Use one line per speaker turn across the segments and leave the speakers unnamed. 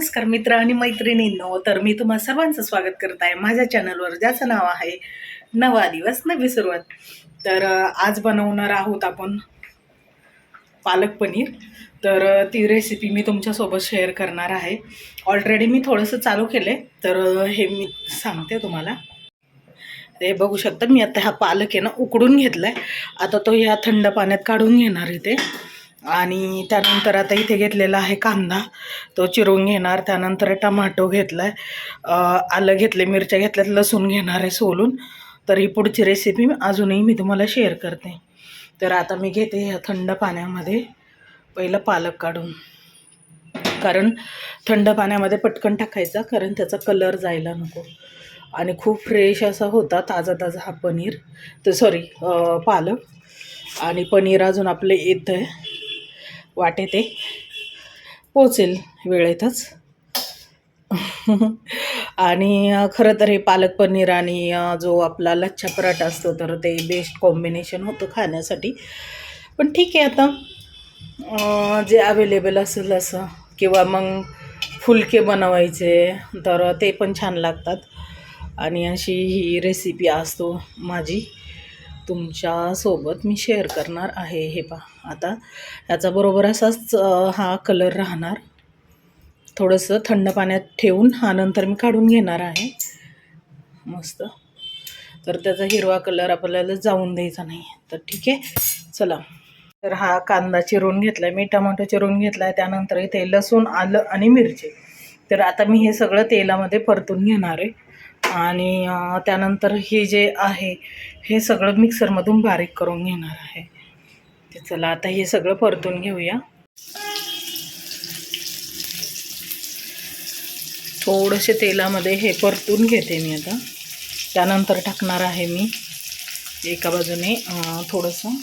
नमस्कार मित्र आणि मैत्रिणींनो तर मी तुम्हा सर्वांचं स्वागत करत आहे माझ्या चॅनलवर ज्याचं नाव आहे नवा दिवस नवी सुरुवात. तर आज बनवणार आहोत आपण पालक पनीर. तर ती रेसिपी मी तुमच्यासोबत शेअर करणार आहे. ऑलरेडी मी थोडंसं चालू केलं आहे तर हे मी सांगते तुम्हाला. हे बघू शकता मी आता हा पालक आहे ना उकडून घेतला आहे आता तो ह्या थंड पाण्यात काढून घेणार इथे आणि त्यानंतर आता इथे घेतलेला आहे कांदा. तो चिरून घेणार त्यानंतर टमाटो घेतला आहे आलं घेतले मिरच्या घेतल्यात लसूण घेणार आहे सोलून. तर ही पुढची रेसिपी अजूनही मी तुम्हाला शेअर करते. तर आता मी घेते ह्या थंड पाण्यामध्ये. पहिलं पालक काढून. कारण थंड पाण्यामध्ये पटकन टाकायचा कारण त्याचा कलर जायला नको. आणि खूप फ्रेश असा होता ताजा ताजा हा पनीर. तर सॉरी पालक. आणि पनीर अजून आपले येतं आहे वाटे ते पोचेल वेळेतच. आणि खरं तर हे पालक पनीर आणि जो आपला लच्छा पराठा असतो तर ते बेस्ट कॉम्बिनेशन होतं खाण्यासाठी. पण ठीक आहे आता. जे अवेलेबल असेल असं किंवा मग फुलके बनवायचे तर ते पण छान लागतात. आणि अशी ही रेसिपी असतो माझी. तुमच्यासोबत मी शेअर करणार आहे हे पहा. आता याचा बरोबर असाच हा कलर राहणार. थोडंसं थंड पाण्यात ठेवून हा नंतर मी काढून घेणार आहे. मस्त. तर त्याचा हिरवा कलर आपल्याला जाऊन द्यायचा नाही. तर ठीक आहे चला. तर हा कांदा चिरून घेतला आहे मी टमाटो चिरून घेतला आहे त्यानंतर इथे लसूण आलं आणि मिरची. तर आता मी हे सगळं तेलामध्ये परतून घेणार आहे. आणि त्यानंतर हे जे आहे हे सगळं मिक्सरमधून बारीक करून घेणार आहे. ते चला आता हे सगळं परतून घेऊया. थोडेसे तेलामध्ये हे परतून घेते मी आता. त्यानंतर टाकणार आहे मी एका बाजूने थोडंसं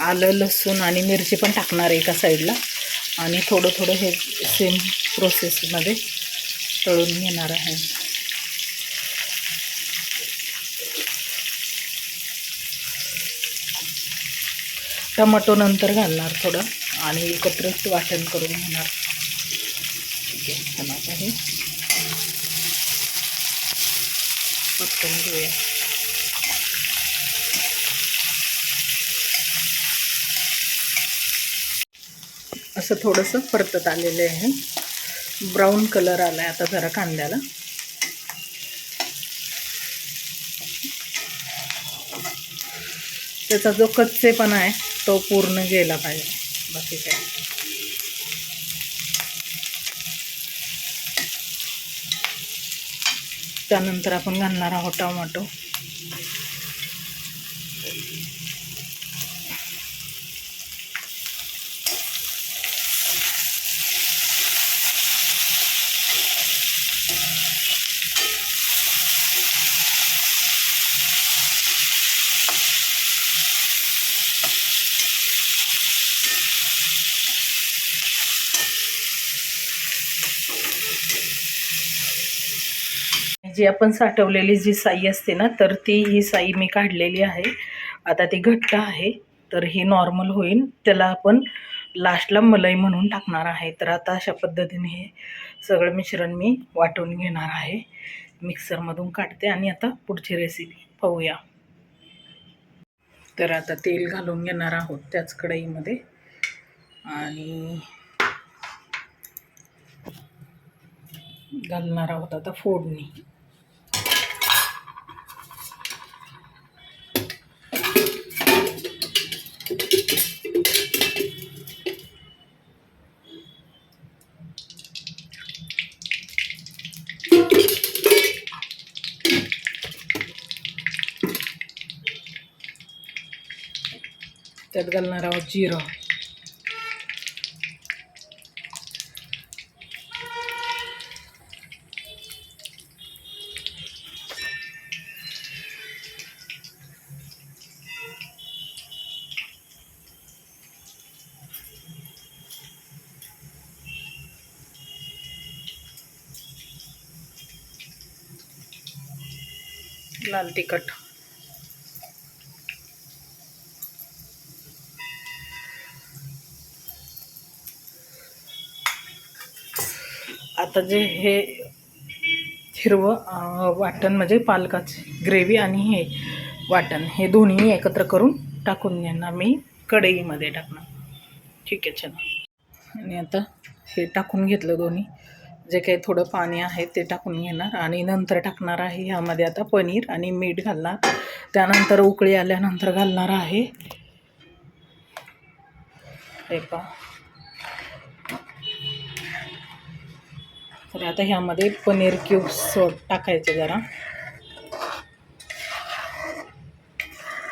आलं लसूण आणि मिरची पण टाकणार आहे एका साईडला. आणि थोडं थोडं हे सेम प्रोसेसमध्ये तळून घेणार आहे. टमाटो नंतर घालणार थोडं आणि एकत्रच वाटण करून घेणार. ठीक आहे चला हे पटकन घेऊया असं थोडंसं परतत आलेलं आहे. ब्राऊन कलर आला आहे आता जरा कांद्याला. त्याचा जो कच्चेपणा आहे तो पूर्ण गेला पाहिजे. बाकी काय. त्यानंतर आपण घालणार आहोत टोमॅटो. जी आपण साठवलेली जी साई असते ना तर ती ही साई मी काढलेली आहे. आता ती घट्ट आहे तर ही नॉर्मल होईल. त्याला आपण लास्टला मलाई म्हणून टाकणार आहे. तर आता अशा पद्धतीने हे सगळं मिश्रण मी वाटून घेणार आहे. मिक्सरमधून काढते आणि आता पुढची रेसिपी पाहूया. तर आता तेल घालून घेणार आहोत त्याच कढईमध्ये. आणि घालणार आहोत आता फोडणी. त्यात घालणार लाल तिखट आता जे हे हिरवं वाटण म्हणजे पालकाची ग्रेव्ही आणि हे वाटण हे दोन्ही एकत्र करून टाकून घेणार मी कढईमध्ये टाकणार. ठीक आहे चला. आणि आता हे टाकून घेतलं दोन्ही. जे काही थोडं पाणी आहे ते टाकून घेणार आणि नंतर टाकणार आहे ह्यामध्ये आता पनीर आणि मीठ घालणार. त्यानंतर उकळी आल्यानंतर घालणार आहे. हे पा तर आता ह्यामध्ये पनीर क्यूब्स टाकायचे जरा.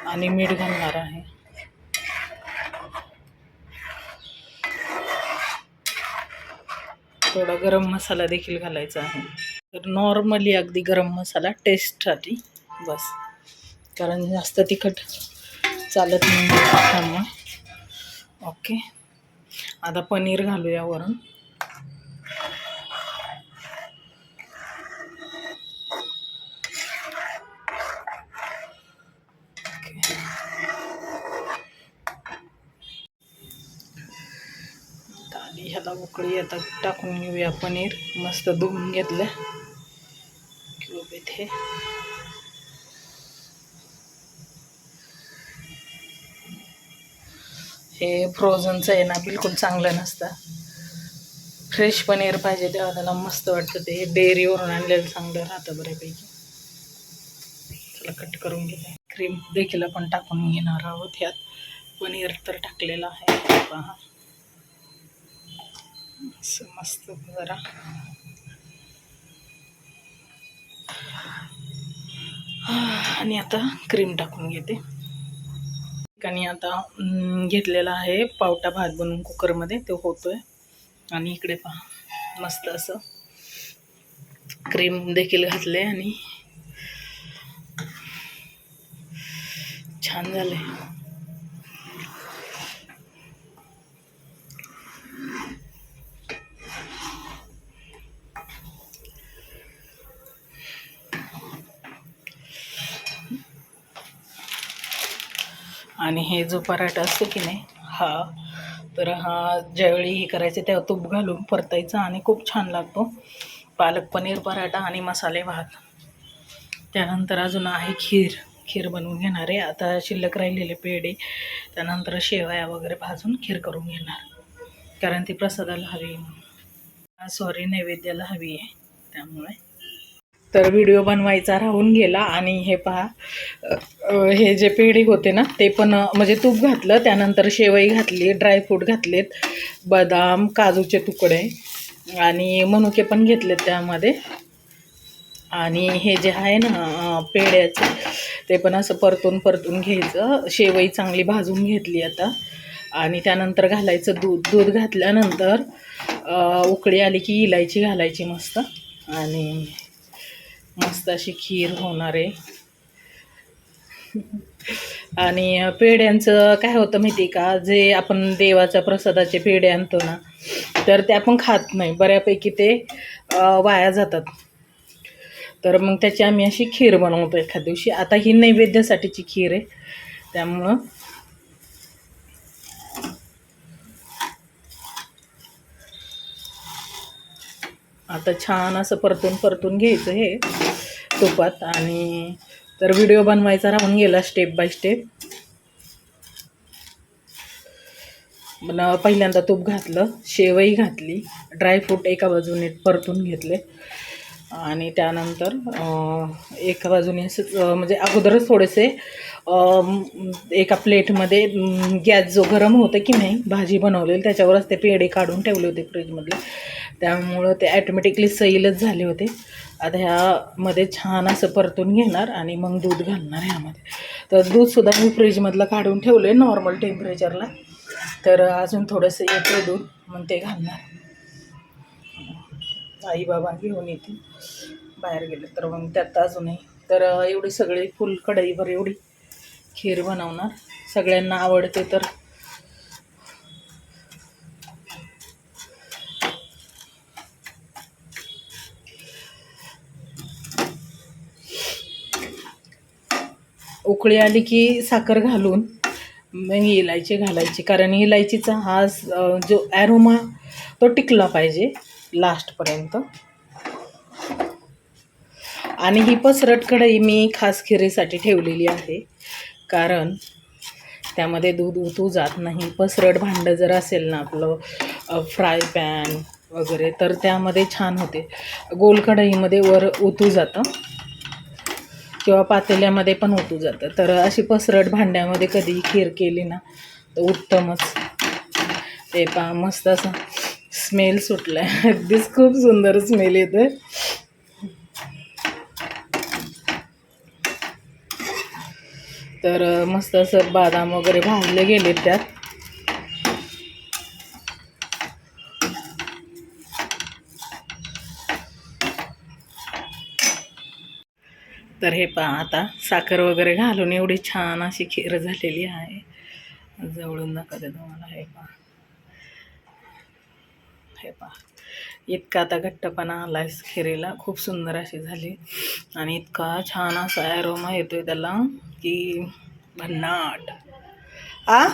आणि मीठ घालणार आहे. थोडा गरम मसाला देखील घालायचा आहे. तर नॉर्मली अगदी गरम मसाला टेस्टसाठी बस. कारण जास्त तिखट चालत नाही त्यामुळे. ओके. आता पनीर घालूया वरून. आता उकळी आता टाकून घेऊया पनीर. मस्त धुवून घेतलं क्यूब इथे हे फ्रोझनचं आहे ना बिलकुल चांगलं नसतं. फ्रेश पनीर पाहिजे तेव्हा त्याला मस्त वाटतं ते. डेअरीवरून आणलेलं चांगलं राहतं बऱ्यापैकी. चला कट करून घेते. क्रीम देखील आपण टाकून घेणार आहोत ह्यात. पनीर तर टाकलेलं आहे. पहा. मस्त जरा. आणि आता क्रीम टाकून घेते. ठिकाणी आता घेतलेला आहे पावटा भात बनवून कुकरमध्ये. तो होतोय. आणि इकडे पहा मस्त असं क्रीम देखील घातले आणि छान झाले आणि हे जो पराठा असतो की नाही हा तर हा ज्यावेळी हे करायचे तेव्हा तूप घालून परतायचा आणि खूप छान लागतो. पालक पनीर पराठा आणि मसाले भात. त्यानंतर अजून आहे खीर. खीर बनवून घेणार आहे. आता शिल्लक राहिलेले पेढे त्यानंतर शेवया वगैरे भाजून खीर करून घेणार. कारण ती प्रसादाला हवी सॉरी नैवेद्याला हवी आहे त्यामुळे. तर व्हिडिओ बनवायचा राहून गेला आणि हे पहा हे जे पेढे होते ना ते पण म्हणजे तूप घातलं त्यानंतर शेवई घातली ड्रायफ्रूट घातलेत बदाम काजूचे तुकडे आणि मनुके पण घेतलेत त्यामध्ये. आणि हे जे आहे ना अ, पेढ्याचं ते पण असं परतून परतून घ्यायचं. शेवई चांगली भाजून घेतली आता. आणि त्यानंतर घालायचं दूध. दूध घातल्यानंतर उकळी आली की इलायची घालायची मस्त. आणि मस्त अशी खीर होणार आहे. आणि पेढ्यांचं काय होतं माहिती आहे का? जे आपण देवाच्या प्रसादाचे पेढे आणतो ना तर ते आपण खात नाही. बऱ्यापैकी ते वाया जातात. तर मग त्याची आम्ही अशी खीर बनवतो एखाद दिवशी. आता ही नैवेद्यासाठीची खीर आहे. त्यामुळं आता छान असं परतून परतून घ्यायचं हे तुपात आणि तर व्हिडिओ बनवायचा राहून गेला स्टेप बाय स्टेप पण पहिल्यांदा तूप घातलं शेवई घातली ड्रायफ्रूट एका बाजूने परतून घेतले. आणि त्यानंतर एका बाजूने असं म्हणजे अगोदरच थोडेसे एका प्लेटमध्ये गॅस जो गरम होतं की नाही भाजी बनवलेली त्याच्यावरच ते पेढे काढून ठेवले होते फ्रीजमधले त्यामुळं ते ॲटोमॅटिकली सैलच झाले होते. आता ह्यामध्ये छान असं परतून घेणार आणि मग दूध घालणार ह्यामध्ये. तर दूधसुद्धा मी फ्रीजमधलं काढून ठेवलं आहे नॉर्मल टेम्परेचरला तर अजून थोडंसं येतं दूध मग ते घालणार. आई बाबा घेऊन येतील. बाहेर गेले तर मग त्यात अजूनही. तर एवढी सगळी फुल कढईवर एवढी खीर बनवणार. सगळ्यांना आवडते तर उकळी आली की साखर घालून मग इलायची घालायची. कारण इलायचीचा हा जो ॲरोमा तो टिकला पाहिजे लास्टपर्यंत आणि ही पसरट कढई मी खास खिरीसाठी ठेवलेली आहे. कारण त्यामध्ये दूध उतू जात नाही. पसरट भांडं जर असेल ना आपलं फ्राय पॅन वगैरे तर त्यामध्ये छान होते. गोल कढईमध्ये वर उतू जातं. किंवा पातेल्यामध्ये पण ओतू जातं. तर अशी पसरट भांड्यामध्ये कधी खीर केली ना तर उत्तमच. ते पा मस्त असं स्मेल सुटलाय. अगदीच खूप सुंदर स्मेल येतोय. तर मस्त असं बदाम वगैरे भाजले गेले त्यात. तर हे पहा आता साखर वगैरे घालून एवढी छान अशी खीर झालेली आहे. जवळून नका दे तुम्हाला हे पहा. हे पहा. इतका आता घट्टपणा आला आहे खिरीला खूप सुंदर अशी झाली. आणि इतका छान असा ॲरोमा येतोय त्याला की भन्नाट. आ?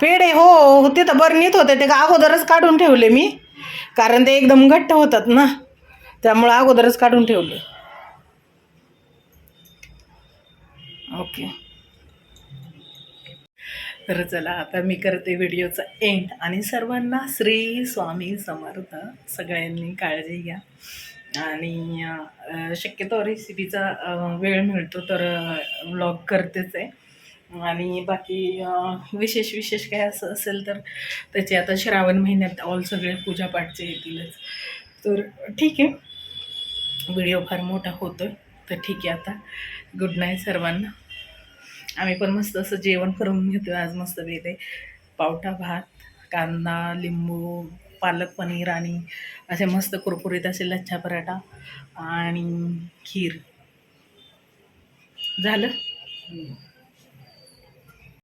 पेढे हो होते तर बरणीत होते ते का अगोदरच काढून ठेवले मी. कारण ते एकदम घट्ट होतात ना. त्यामुळं अगोदरच काढून ठेवले. ओके. तर चला आता मी करते व्हिडिओचा एंड आणि सर्वांना श्री स्वामी समर्थ. सगळ्यांनी काळजी घ्या. आणि शक्यतो रेसिपीचा वेळ मिळतो तर व्लॉग करतेच आहे. आणि बाकी विशेष विशेष काय असं असेल तर त्याचे आता श्रावण महिन्यात ऑल सगळे पूजापाठचे येतीलच. तर ठीक आहे. व्हिडिओ फार मोठा होतो आहे तर ठीक आहे आता. गुड नाईट सर्वांना. आम्ही पण मस्त असं जेवण करून घेतो आज मस्त वेगळे पावटा भात कांदा लिंबू पालक पनीर आणि असे मस्त कुरकुरीत असे लच्छा पराठा आणि खीर. झालं?